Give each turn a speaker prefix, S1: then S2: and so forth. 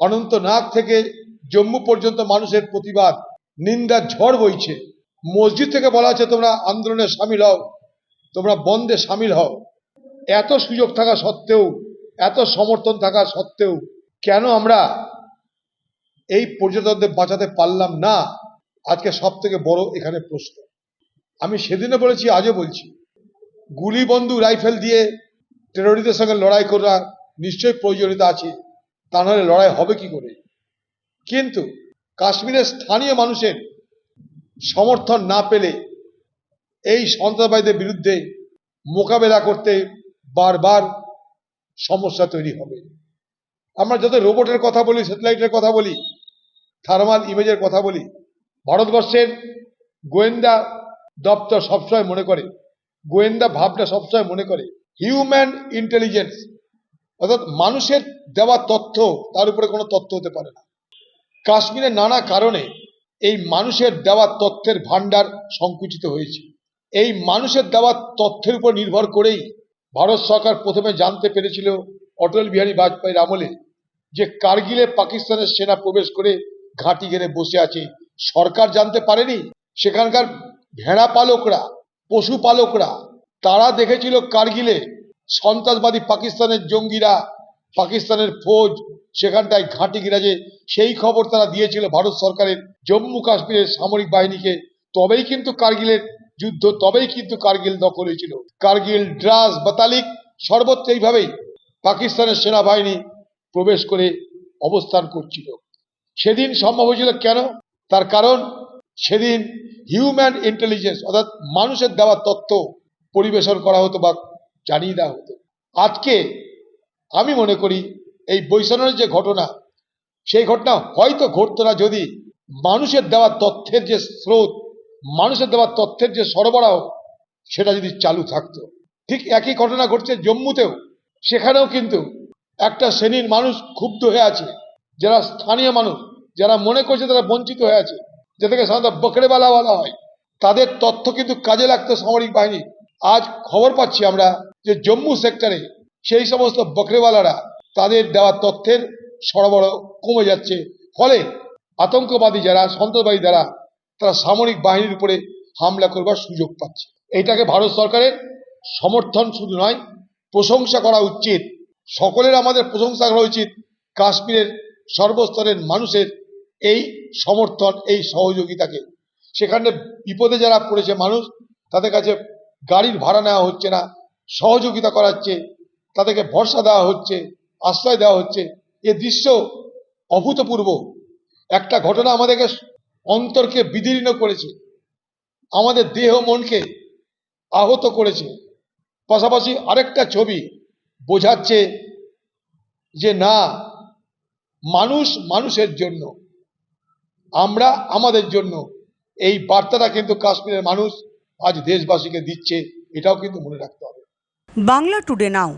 S1: অনন্তনাগ থেকে জম্মু পর্যন্ত মানুষের প্রতিবাদ। নিন্দার ঝড় বইছে। মসজিদ থেকে বলা আছে, তোমরা আন্দোলনে সামিল হও। তোমরা বন্ধে সামিল হও। এত সুযোগ থাকা সত্ত্বেও, এত সমর্থন থাকা সত্ত্বেও কেন আমরা এই পর্যটকদের বাঁচাতে পারলাম না? আজকে সব থেকে বড় এখানে প্রশ্ন। আমি সেদিনে বলেছি, আজও বলছি। গুলি বন্দুক রাইফেল দিয়ে টেরোরিস্টের সঙ্গে লড়াই করা নিশ্চয়ই প্রয়োজনীয়তা আছে। তা নাহলে লড়াই হবে কি করে? কিন্তু কাশ্মীরের স্থানীয় মানুষের সমর্থন না পেলে এই সন্ত্রাসবাদীদের বিরুদ্ধে মোকাবেলা করতে বারবার সমস্যা তৈরি হবে। আমরা যত রোবটের কথা বলি, স্যাটেলাইটের কথা বলি, থার্মাল ইমেজের কথা বলি, ভারতবর্ষের গোয়েন্দা দপ্তর সবসময় মনে করে, গোয়েন্দা ভাবটা সবসময় মনে করে, হিউম্যান ইন্টেলিজেন্স অর্থাৎ মানুষের দেওয়া তথ্য, তার উপরে কোনো তথ্য হতে পারে না। কাশ্মীরের নানা কারণে এই মানুষের দেওয়া তথ্যের ভান্ডার সংকুচিত হয়েছে। এই মানুষের দেওয়া তথ্যের উপর নির্ভর করেই ভারত সরকার প্রথমে জানতে পেরেছিল অটল বিহারী বাজপেয়ীর আমলে যে কার্গিলে পাকিস্তানের সেনা প্রবেশ করে ঘাঁটি ঘেরে বসে আছে। সরকার জানতে পারেনি, সেখানকার ভেড়া পালকরা পশুপালকরা তারা দেখেছিল কার্গিলে সন্ত্রাসবাদী পাকিস্তানের জঙ্গিরা, পাকিস্তানের ফৌজ সেখানটায় ঘাঁটি গিরাজে, সেই খবর তারা দিয়েছিল ভারত সরকারের জম্মু কাশ্মীরের সামরিক বাহিনীকে। তবেই কিন্তু কার্গিলের যুদ্ধ, তবেই কিন্তু কার্গিল দখল হয়েছিল। কার্গিল ড্রাস বাতালিক সর্বত্র এইভাবেই পাকিস্তানের সেনাবাহিনী প্রবেশ করে অবস্থান করছিল। সেদিন সম্ভব হয়েছিল কেন? তার কারণ, সেদিন হিউম্যান ইন্টেলিজেন্স অর্থাৎ মানুষের দেওয়া তথ্য পরিবেশন করা হতো বা জানিয়ে দেওয়া হতো। আজকে আমি মনে করি এই বৈষম্যের যে ঘটনা, সেই ঘটনা হয়তো ঘটতো না যদি মানুষের দেওয়া তথ্যের যে স্রোত, মানুষের দেওয়া তথ্যের যে সরবরাহ, সেটা যদি চালু থাকতো। ঠিক একই ঘটনা ঘটছে জম্মুতেও। সেখানেও কিন্তু একটা শ্রেণির মানুষ ক্ষুব্ধ হয়ে আছে। যারা স্থানীয় মানুষ, যারা মনে করছে তারা বঞ্চিত হয়ে আছে, যাদেরকে সাধারণত বকরেবালা বলা হয়, তাদের তথ্য কিন্তু কাজে লাগতো সামরিক বাহিনী। আজ খবর পাচ্ছি আমরা যে জম্মু সেক্টরে সেই সমস্ত বকরেওয়ালারা তাদের দেওয়া তথ্যের সরবরাহ কমে যাচ্ছে। ফলে আতঙ্কবাদী যারা, সন্ত্রাসবাদী যারা, তারা সামরিক বাহিনীর উপরে হামলা করবার সুযোগ পাচ্ছে। এটাকে ভারত সরকারের সমর্থন শুধু নয়, প্রশংসা করা উচিত। সকলের আমাদের প্রশংসা করা উচিত। কাশ্মীরের সর্বস্তরের মানুষের এই সমর্থন, এই সহযোগিতাকে। সেখানে বিপদে যারা পড়েছে মানুষ, তাদের কাছে গাড়ির ভাড়া নেওয়া হচ্ছে না। সহযোগিতা করাচ্ছে, তাদেরকে ভরসা দেওয়া হচ্ছে, আশ্রয় দেওয়া হচ্ছে। এ দৃশ্য অভূতপূর্ব। একটা ঘটনা আমাদেরকে অন্তরকে বিদীর্ণ করেছে, আমাদের দেহ মনকে আহত করেছে। পাশাপাশি আরেকটা ছবি বোঝাচ্ছে যে না, মানুষ মানুষের জন্য, আমরা আমাদের জন্য। এই বার্তাটা কিন্তু কাশ্মীরের মানুষ আজ দেশবাসীকে দিচ্ছে, এটাও কিন্তু মনে রাখতে হবে।
S2: Bangla today now.